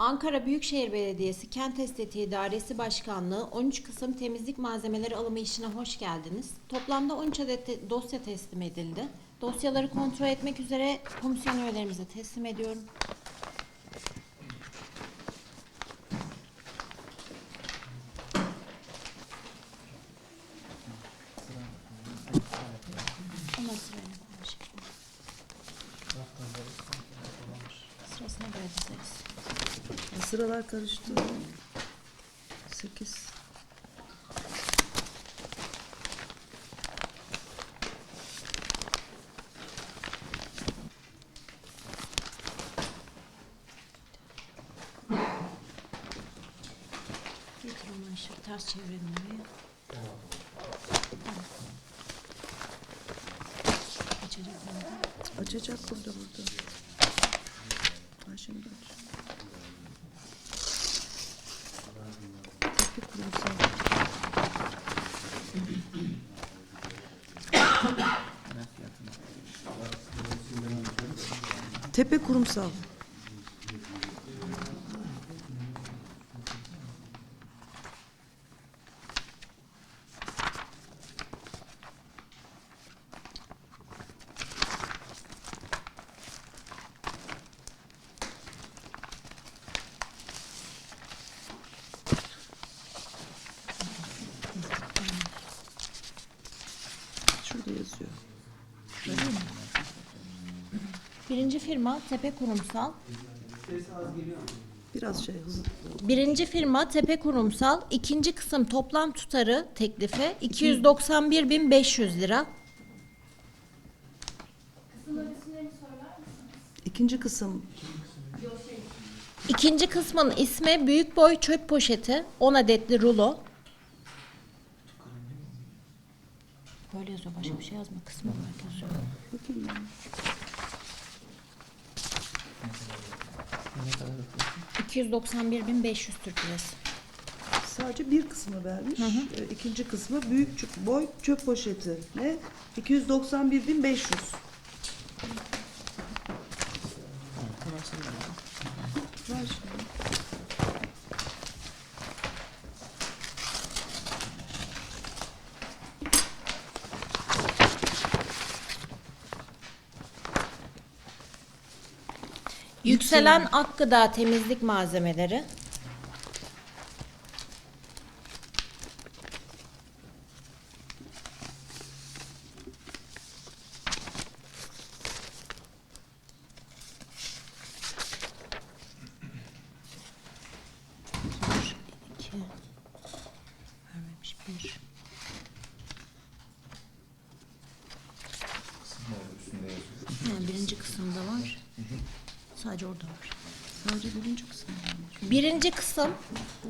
Ankara Büyükşehir Belediyesi Kent Estetiği Dairesi Başkanlığı 13 Kısım temizlik malzemeleri alımı işine hoş geldiniz. Toplamda 13 adet dosya teslim edildi. Dosyaları kontrol etmek üzere komisyon üyelerimize teslim ediyorum. Sıralar karıştı. 8. Getir onu Ayşe, ters çevirelim orayı. Tamam. Açacak bunu. Açacak burada burada. Ha şimdi aç. Tepe kurumsal. Tepe kurumsal. Şurada yazıyor. Birinci firma Tepe Kurumsal. Biraz şey hızlı. Birinci firma Tepe Kurumsal. ikinci kısım toplam tutarı teklifi 291.500 lira. İkinci kısım İkinci kısmın ismi Büyük Boy Çöp Poşeti 10 adetli rulo. Böyle yazıyor başka bir şey yazma kısmı yazıyor. Bakayım ben. 291.500 Türk lirası. Sadece bir kısmı vermiş. Ee, İkinci kısmı büyük çöp, boy çöp poşeti. Ne? 291.500. Ver şimdi. Yükselen Akgıda temizlik malzemeleri. Bir, iki, vermemiş bir. Ha, birinci kısımda var. Sadece orada var. Sadece birinci kısmı vermiş. Birinci kısım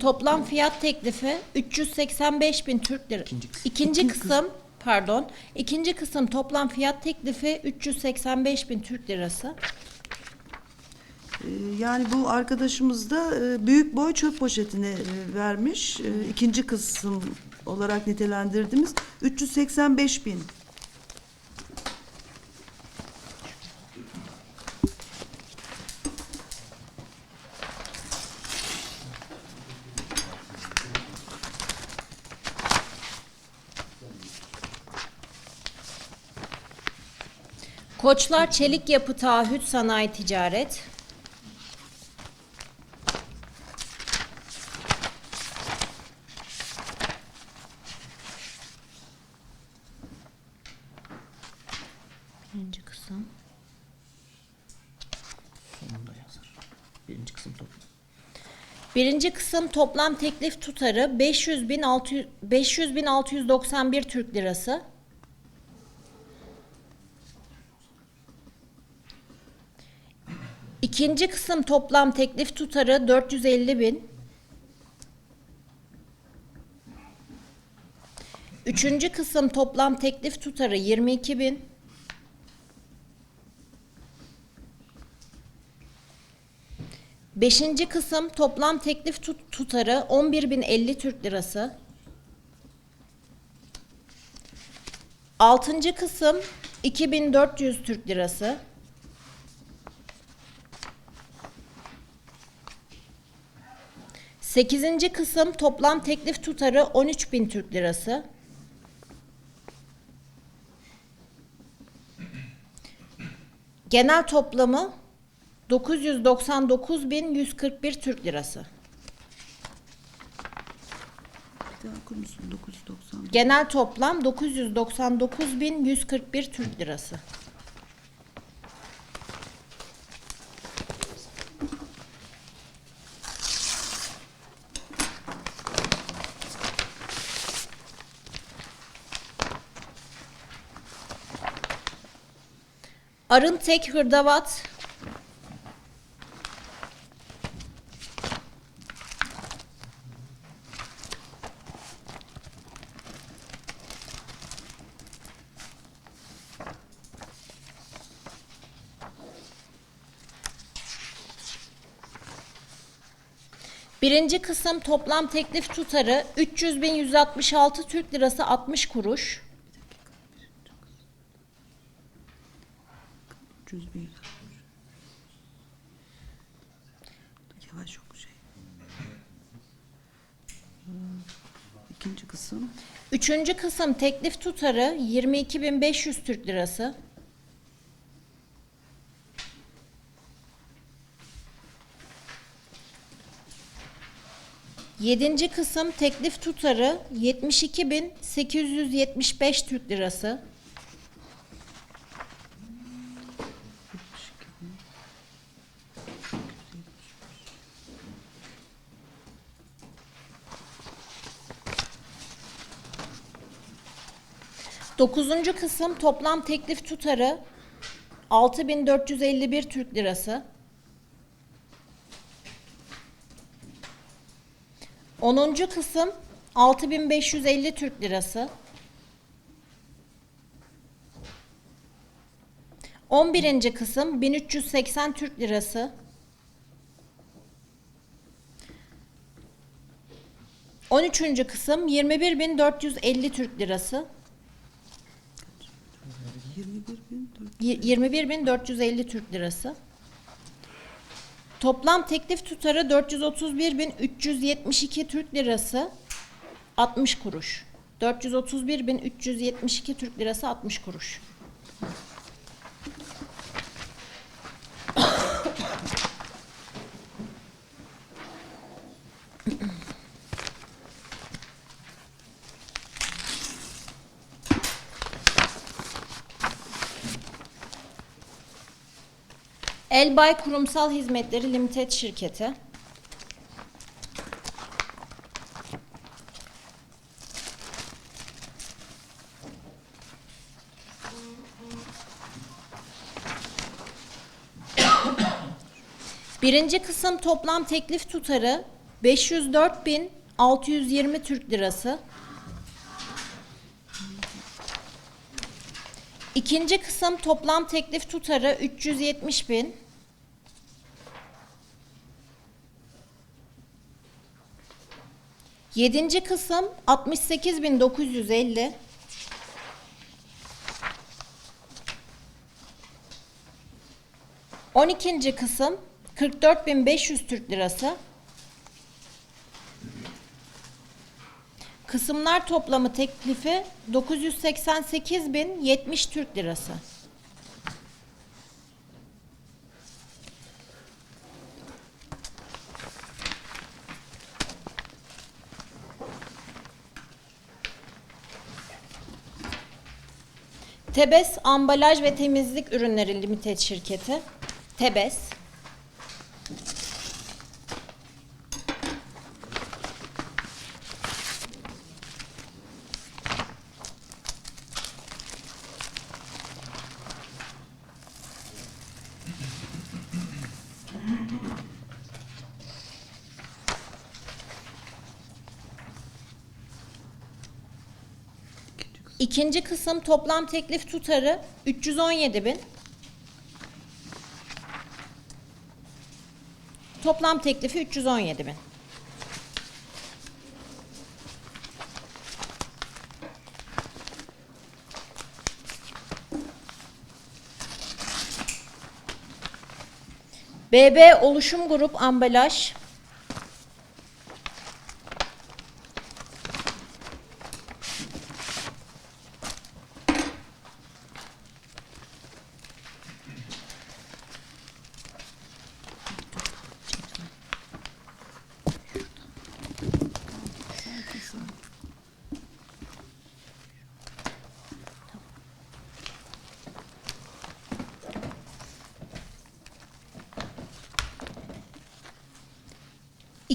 toplam fiyat teklifi 385 bin Türk lira. İkinci kısım pardon. ikinci kısım toplam fiyat teklifi 385 bin Türk lirası. Ee, Yani bu arkadaşımız da e, büyük boy çöp poşetini e, vermiş. E, İkinci kısım olarak nitelendirdiğimiz 385 bin. Koçlar Çelik Yapı Taahhüt Sanayi Ticaret. Birinci kısım. Sonunda yazar. Birinci kısım toplam. Birinci kısım toplam teklif tutarı 500 bin 600 500 bin 691 Türk lirası. İkinci kısım toplam teklif tutarı 450 bin. Üçüncü kısım toplam teklif tutarı 22 bin. Beşinci kısım toplam teklif tut- tutarı 11.050 Türk Lirası. Altıncı kısım 2400 Türk Lirası. Sekizinci kısım toplam teklif tutarı 13.000 Türk Lirası. Genel toplamı 999.141 Türk Lirası. Bir daha okur musun? 990. Genel toplam 999.141 Türk Lirası. Arın tek hırdavat Birinci kısım toplam teklif tutarı 300.166 Türk Lirası 60 kuruş. 3. kısım teklif tutarı 22.500 Türk Lirası. Yedinci kısım teklif tutarı 72.875 Türk Lirası. Dokuzuncu kısım toplam teklif tutarı 6451 Türk Lirası. Onuncu kısım 6550 Türk Lirası. On birinci kısım 1380 Türk Lirası. On üçüncü kısım 21450 Türk Lirası. 21 bin. dört- Y- 21.450 Türk Lirası. Toplam teklif tutarı 431.372 Türk Lirası 60 kuruş. 431.372 Türk Lirası 60 kuruş. Elbay Kurumsal Hizmetleri Limited şirketi. Birinci kısım toplam teklif tutarı 504.620 Türk Lirası. İkinci kısım toplam teklif tutarı 370 bin. Yedinci kısım 68.950. On ikinci kısım 44.500 Türk Lirası. Kısımlar toplamı teklifi 988.070 Türk Lirası. Tebes Ambalaj ve Temizlik Ürünleri Limited şirketi. Tebes. İkinci kısım toplam teklif tutarı 317 bin. Toplam teklifi 317 bin. BB Oluşum Grup Ambalaj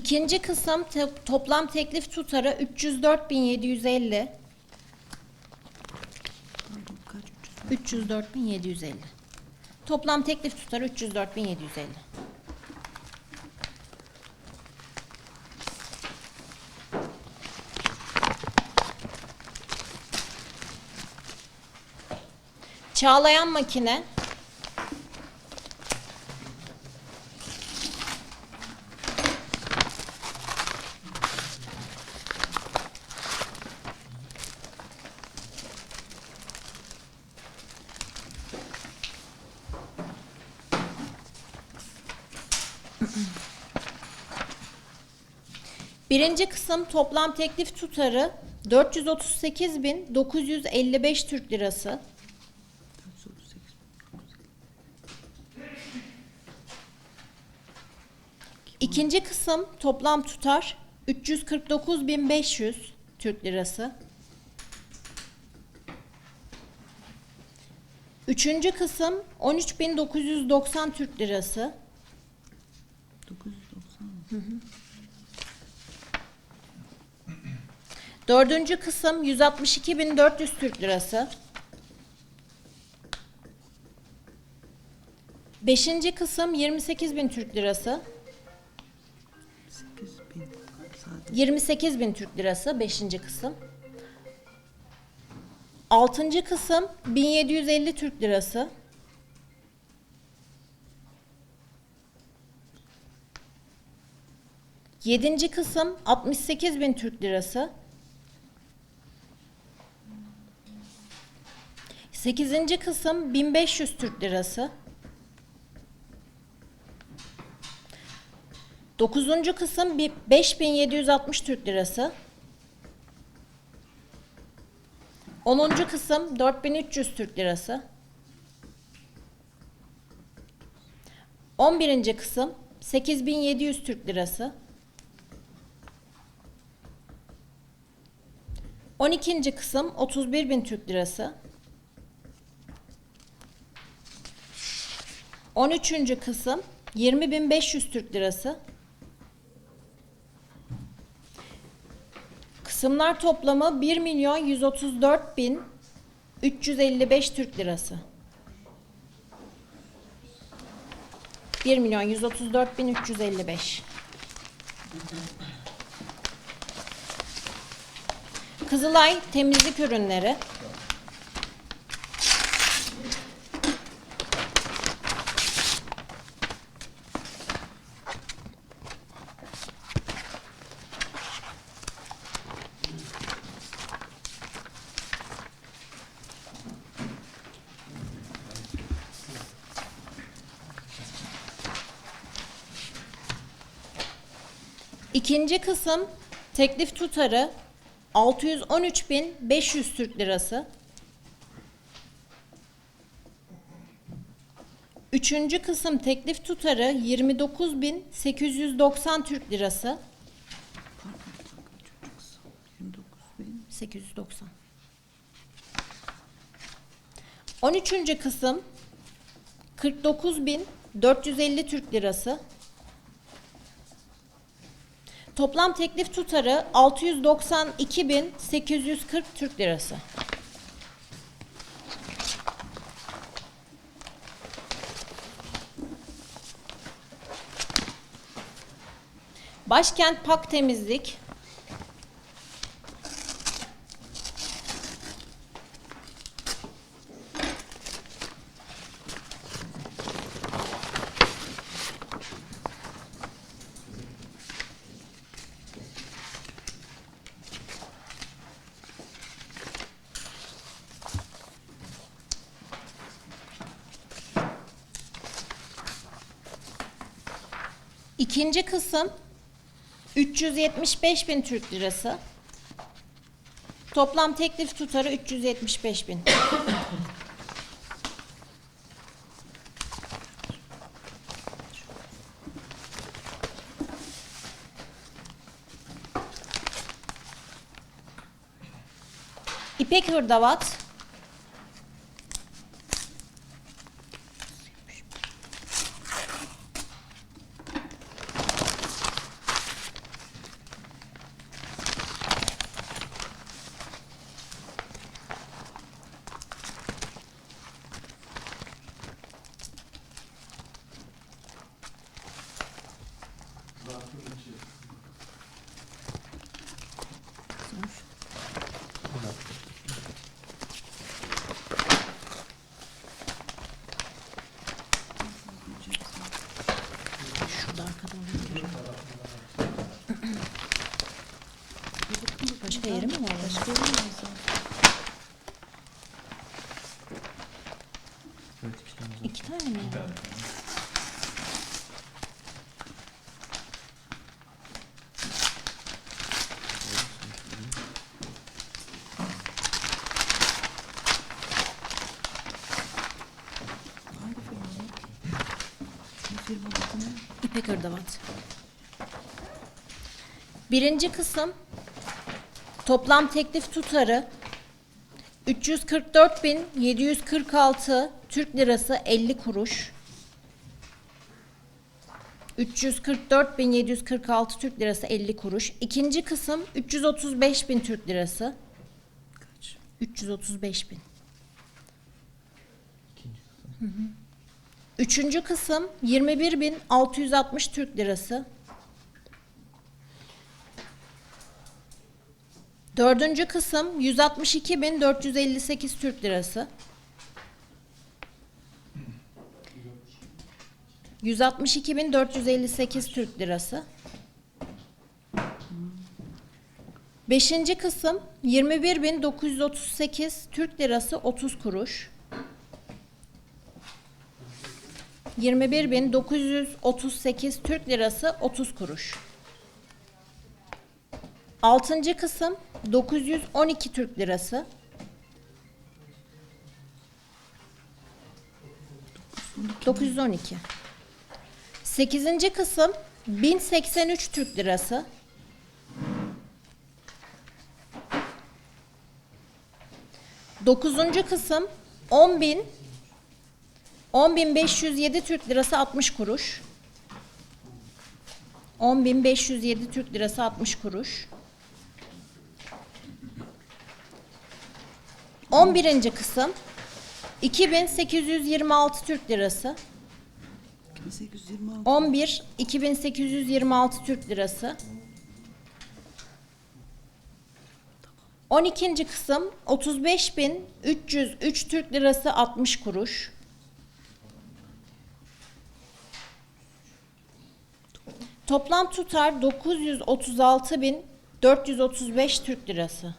İkinci kısım te- toplam teklif tutarı 304.750. Kaç? 300? 304.750. Toplam teklif tutarı 304.750. Çağlayan makine Birinci kısım toplam teklif tutarı 438.955 Türk Lirası. 438. İkinci kısım toplam tutar 349.500 Türk Lirası. Üçüncü kısım 13.990 Türk Lirası. 990 mı? Dördüncü kısım 162.400 Türk Lirası. Beşinci kısım 28.000 Türk Lirası. 8000 sadece. 28.000 Türk Lirası 5. kısım. 6. kısım 1750 Türk Lirası. Yedinci kısım 68.000 Türk Lirası. Sekizinci kısım 1500 Türk Lirası. Dokuzuncu kısım bir 5760 Türk Lirası. Onuncu kısım 4300 Türk Lirası. On birinci kısım 8700 Türk Lirası. On ikinci kısım 31.000 Türk Lirası. On üçüncü kısım 20.500 Türk Lirası. Kısımlar toplamı 1 milyon 134 bin 355 Türk Lirası. 1 milyon 134 bin 355. Kızılay temizlik ürünleri. İkinci kısım teklif tutarı 613.500 Türk Lirası. Üçüncü kısım teklif tutarı 29.890 Türk Lirası. 29000. 890. 13. kısım 49.450 Türk Lirası. Toplam teklif tutarı 692.840 Türk Lirası. Başkent Pak Temizlik İkinci kısım 375 bin Türk Lirası. Toplam teklif tutarı 375 bin. İpek hırdavat Irdavat. Birinci kısım toplam teklif tutarı 344.746 Türk Lirası 50 kuruş. 344.746 Türk Lirası 50 kuruş. İkinci kısım 335.000 Türk Lirası. Kaç? 335.000. İkinci kısım. Üçüncü kısım 21.660 Türk Lirası. Dördüncü kısım 162.458 Türk Lirası. 162.458 Türk Lirası. Beşinci kısım 21.938 Türk Lirası 30 kuruş. 21.938 Türk Lirası 30 kuruş. Altıncı kısım 912 Türk Lirası. ...912. Sekizinci kısım 1083 Türk Lirası. Dokuzuncu kısım 10.000 10.507 Türk Lirası 60 kuruş. 10.507 Türk Lirası 60 kuruş. 11. kısım 2826 Türk Lirası. 1826. 11 2826 Türk Lirası. 12. kısım 35.303 Türk Lirası 60 kuruş. Toplam tutar 936.435 Türk Lirası.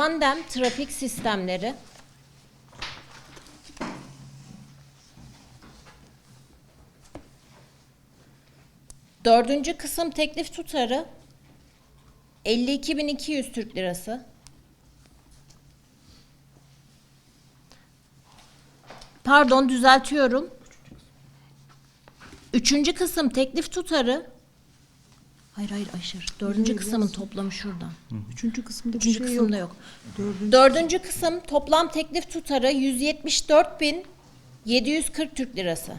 Tandem trafik sistemleri Dördüncü kısım teklif tutarı 52.200 Türk Lirası. Pardon düzeltiyorum. Üçüncü kısım teklif tutarı Hayır hayır aşır. Dördüncü kısmın toplamı şuradan. Üçüncü kısımda bir Üçüncü şey kısımda yok. yok. Dördüncü. Dördüncü kısım toplam teklif tutarı 174.740 Türk Lirası.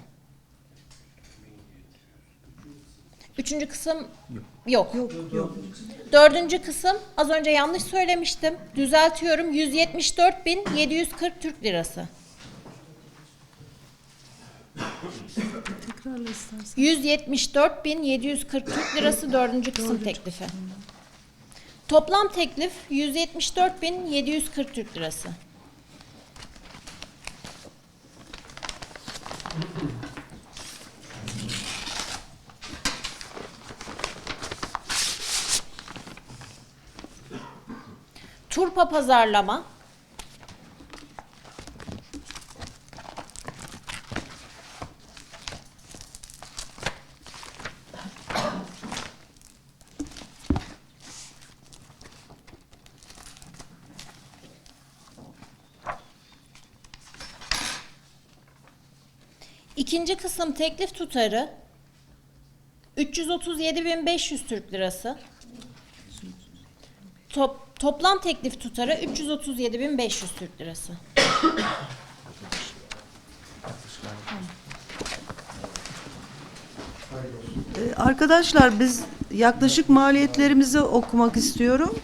Üçüncü kısım yok. Yok yok. Dördüncü kısım az önce yanlış söylemiştim. Düzeltiyorum 174.740 Türk Lirası. Tekrarla istersen. 174.740 Türk Lirası dördüncü kısım teklifi. Toplam teklif 174.740 Türk Lirası. Turpa pazarlama İkinci kısım teklif tutarı 337.500 Türk Lirası. Top, toplam teklif tutarı 337.500 Türk Lirası. Ee, Arkadaşlar biz yaklaşık maliyetlerimizi okumak istiyorum.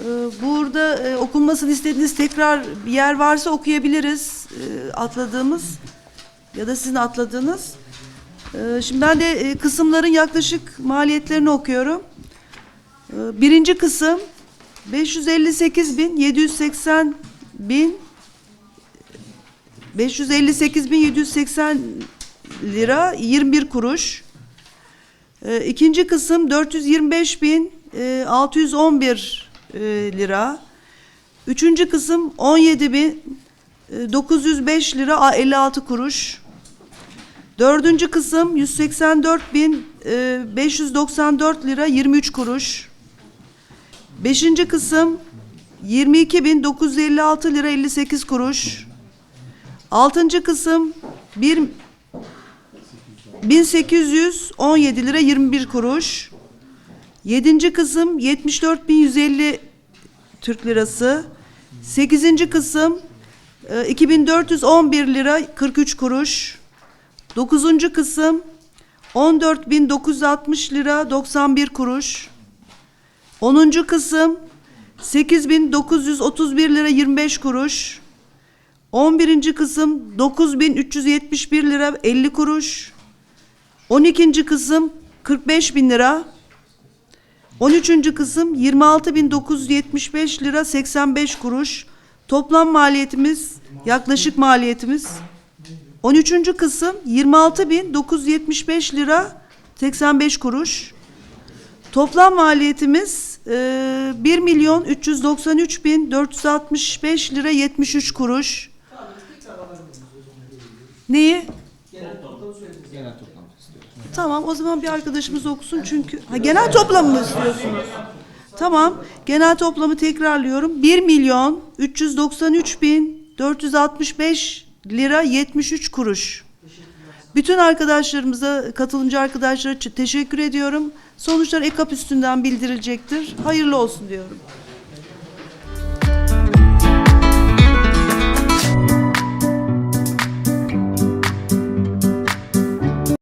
Ee, Burada e, okunmasını istediğiniz tekrar bir yer varsa okuyabiliriz. e, Atladığımız ya da sizin atladığınız. Ee, Şimdi ben de e, kısımların yaklaşık maliyetlerini okuyorum. Ee, Birinci kısım 558 bin 780 bin 558 bin 780 lira 21 kuruş. Ee, İkinci kısım 425 bin e, 611 e, lira. Üçüncü kısım 17 bin e, 905 lira a- 56 kuruş. Dördüncü kısım 184 bin e, 594 lira 23 kuruş. Beşinci kısım 22 bin 956 lira 58 kuruş. Altıncı kısım 1 1817 lira 21 kuruş. Yedinci kısım 74.150 Türk lirası. Sekizinci kısım e, 2411 lira 43 kuruş. Dokuzuncu kısım 14.960 lira 91 kuruş. Onuncu kısım 8.931 lira 25 kuruş. 11. kısım 9371 lira 50 kuruş. 12. kısım 45 bin lira. 13. kısım 26.975 lira 85 kuruş. Toplam maliyetimiz yaklaşık maliyetimiz 13. kısım 26.975 lira 85 kuruş. Toplam maliyetimiz e, 1 milyon 393 bin 465 lira 73 kuruş. Neyi? Genel toplamı. Tamam o zaman bir arkadaşımız okusun çünkü ha, genel toplamı mı istiyorsunuz? Tamam genel toplamı tekrarlıyorum. 1 milyon 393 bin 465 lira 73 kuruş. Bütün arkadaşlarımıza, katılımcı arkadaşlara teşekkür ediyorum. Sonuçlar EKAP üstünden bildirilecektir. Hayırlı olsun diyorum.